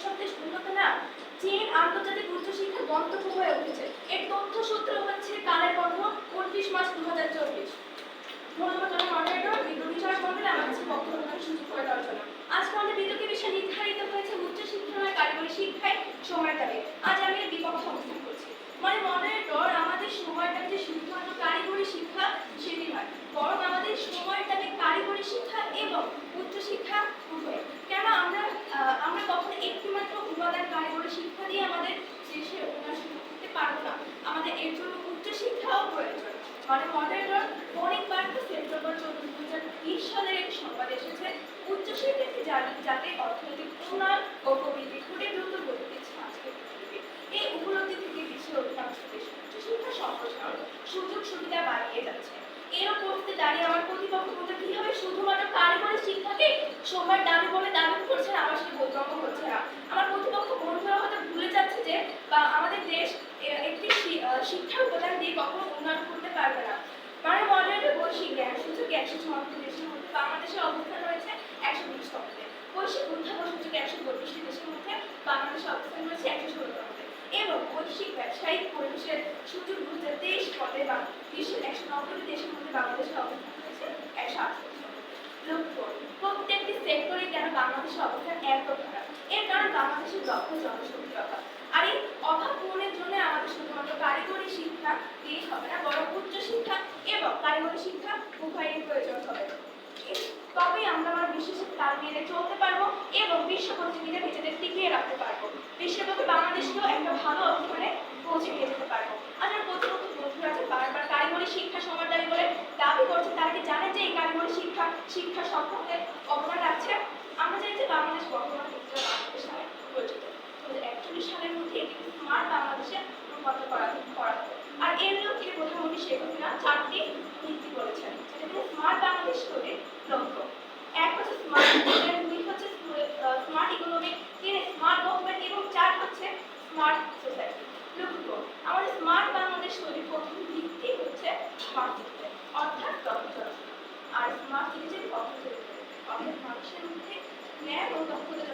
যেসব দেশ না চীন আন্তর্জাতিক উচ্চশিক্ষার গন্তব্য হয়ে উঠেছে। এর তথ্য সূত্র হচ্ছে, কালের কর্ম উনত্রিশ মার্চ দু হাজার চব্বিশ বিদ্যুৎ বিচার মন্ডলে আমার বক্তব্য সুযোগ করে দেওয়ার জন্য। আজকে আমাদের বিদ্যুৎ বিষয় নির্ধারিত হয়েছে উচ্চশিক্ষা নয় কারিগরি শিক্ষায় সময় দাবি আজ আমি বিপক্ষে অবস্থান করছি। মানে মডারেটর, আমাদের সময়টা যে শুধুমাত্র কারিগরি শিক্ষা সেটি নয় বরং আমাদের সময়টাকে কারিগরি শিক্ষা এবং উচ্চশিক্ষা উভয় কেন আমরা আহ, আমরা কখনো একটিমাত্র উপাদান কারিগরি শিক্ষা দিয়ে আমাদের দেশে উন্নয়ন করতে পারব না আমাদের এর জন্য উচ্চশিক্ষাও প্রয়োজন। মানে মডারেটর অনেকবার সেপ্টেম্বর চোদ্দ দু হাজার বিশ সালের একটি সংবাদ এসেছে, উচ্চশিক্ষাকে যাতে অর্থনৈতিক উন্নয়ন ও প্রবৃদ্ধি ঘটে দ্রুত গতিতে আজকে এই উপলব্ধি থেকে বিশ্বের অধিকাংশ দেশ উচ্চশিক্ষা সম্প্রসারণ সুযোগ সুবিধা বাড়িয়ে যাচ্ছে। এর উপরতে দাঁড়িয়ে আমার প্রতিপক্ষ বলতে কি হবে শুধুমাত্র কারিগরি শিক্ষাকে সময় দাবি বলে দাবি করছে আমার সাথে বোধগম্য হচ্ছে না। আমার প্রতিপক্ষ বন্ধুরা হয়তো ভুলে যাচ্ছে যে বা আমাদের দেশ এ- একটি শি- আহ, শিক্ষার উপাদান দিয়ে কখনো উন্নয়ন করতে পারবে না মানে মডারেটের বৈশ্বিক জ্ঞান বাংলাদেশের অবস্থান রয়েছে একশো একশো দেশের মধ্যে অবস্থান রয়েছে একশো ষোলো এবং ব্যবসায়িক তেইশ লক্ষ্য প্রত্যেকটি সেক্টরে কেন বাংলাদেশের এর কারণ বাংলাদেশের আর এই অভাব জন্য আমাদের শুধুমাত্র কারিগরি শিক্ষা হবে না উচ্চ শিক্ষা এবং কারিগরি শিক্ষা উভয়ের প্রয়োজন হবে। তবেই আমরা আমার বিশ্বের তাল মিলিয়ে চলতে পারব এবং বিশ্ব প্রতিযোগিতা নিজেদের টিকিয়ে রাখতে পারব। বিশ্বব্যাপী বাংলাদেশকেও একটা ভালো অবস্থানে পৌঁছে নিয়ে যেতে পারব। আমার প্রতিপক্ষ বন্ধুরা আছে, বারবার কারিগরি শিক্ষা সমাজ দাবি বলে দাবি করছে। তারা কি জানে যে এই কারিগরি শিক্ষা শিক্ষা সম্পর্কে অবদান রাখছে আমরা জানি যে বাংলাদেশ বর্তমানে বাংলাদেশ নামে পরিচিত। একচল্লিশ সালের মধ্যে এটি স্মার্ট বাংলাদেশে রূপান্তর করা করা আর এর লক্ষ্যে প্রধানমন্ত্রী শেখ হাসিনা চারটি স্মার্ট করে লক্ষ্য এক হচ্ছে স্মার্ট দুই হচ্ছে স্মার্ট তিন স্মার্ট গভর্নমেন্ট এবং চার হচ্ছে স্মার্ট সোসাইটি লক্ষ্য আমাদের স্মার্ট বাংলাদেশ তৈরির প্রথম ভিত্তি হচ্ছে স্মার্ট অর্থাৎ আর স্মার্ট অর্থাৎ মানুষের মধ্যে ন্যায় ও দক্ষতা